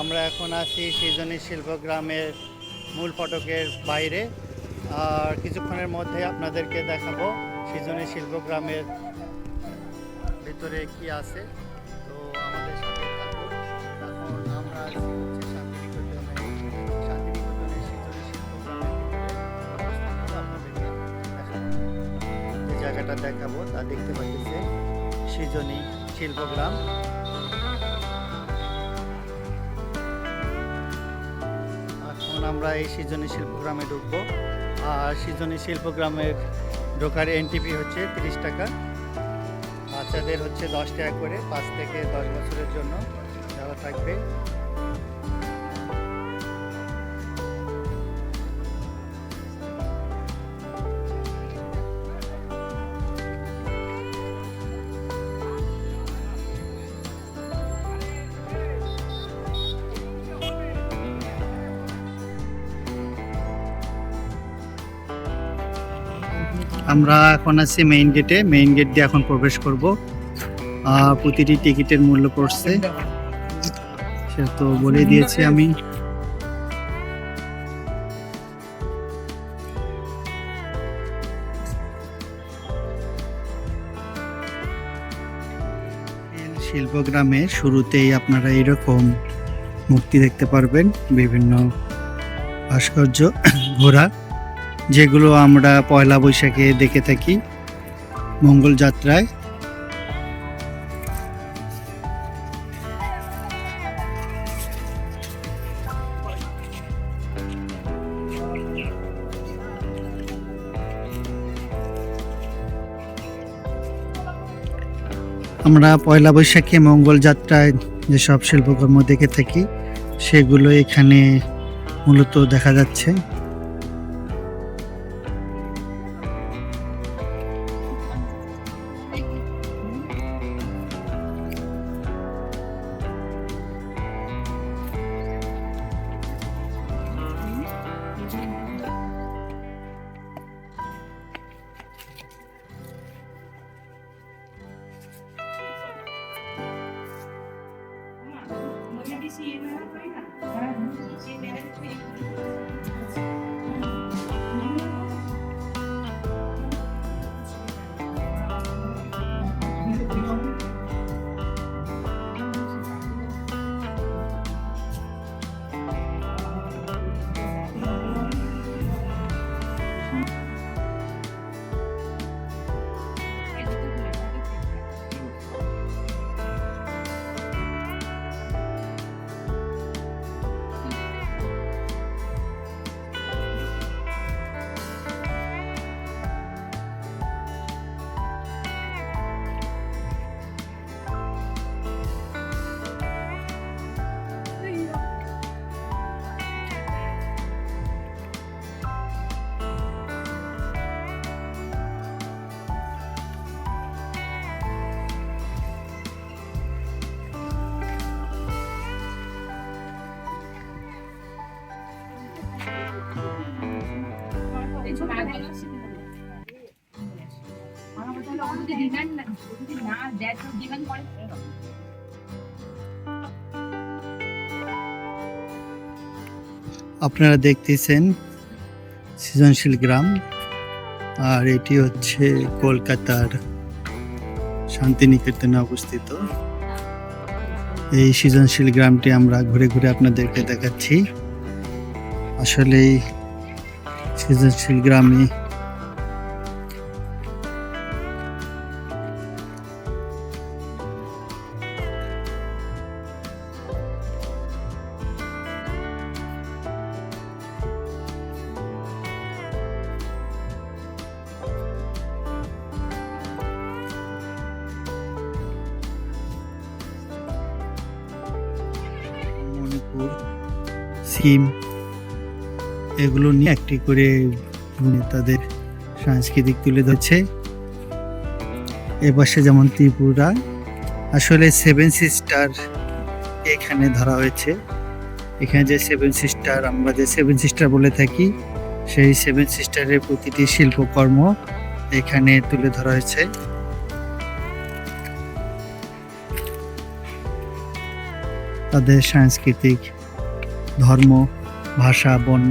আমরা এখন আছি সৃজনী শিল্পগ্রামের মূল ফটকের বাইরে। আর কিছুক্ষণের মধ্যে আপনাদেরকে দেখাবো সৃজনী শিল্পগ্রামের ভিতরে কি আছে। তো আমাদের জায়গাটা দেখাবো তা দেখতে পাচ্ছেন সৃজনী শিল্পগ্রাম আমরা এই সৃজনী শিল্পগ্রামে ঢুকবো। আর সৃজনী শিল্পগ্রামের ঢোকার এনটিপি হচ্ছে তিরিশ টাকা। বাচ্চাদের হচ্ছে দশ টাকা করে, পাঁচ থেকে দশ বছরের জন্য যারা থাকবে। আমরা এখন আছি মেইন গেটে মেইন গেট দিয়ে এখন প্রবেশ করব। প্রতিটি টিকিটের মূল্য পড়ছে। সে তো বলে দিয়েছি আমি। শিল্পগ্রামে শুরুতেই আপনারা এরকম মূর্তি দেখতে পারবেন। বিভিন্ন ভাস্কর্য, ঘোড়া। যেগুলো আমরা পয়লা বৈশাখে দেখে থাকি মঙ্গল যাত্রায়। আমরা পয়লা বৈশাখে মঙ্গল যাত্রায় যেসব শিল্পকর্ম দেখে থাকি, সেগুলো এখানে মূলত দেখা যাচ্ছে। Thank you. আপনারা দেখতেছেন সৃজনশীল গ্রাম, আর এটি হচ্ছে কলকাতার শান্তিনিকেতনে অবস্থিত। এই সৃজনশীল গ্রামটি আমরা ঘুরে ঘুরে আপনাদেরকে দেখাচ্ছি। আসলে এই সৃজনশীল গ্রামে মণিপুর সিম এগুলো নিয়ে একটি করে মানে তাদের সাংস্কৃতিক তুলে ধরছে। এ পাশে যেমন ত্রিপুরা, আসলে সেভেন সিস্টার এখানে ধরা হয়েছে। এখানে যে সেভেন সিস্টার আমরা যে সেভেন সিস্টার বলে থাকি, সেই সেভেন সিস্টারের প্রতিটি শিল্পকর্ম এখানে তুলে ধরা হয়েছে। তাদের সাংস্কৃতিক ধর্ম, ভাষা, বর্ণ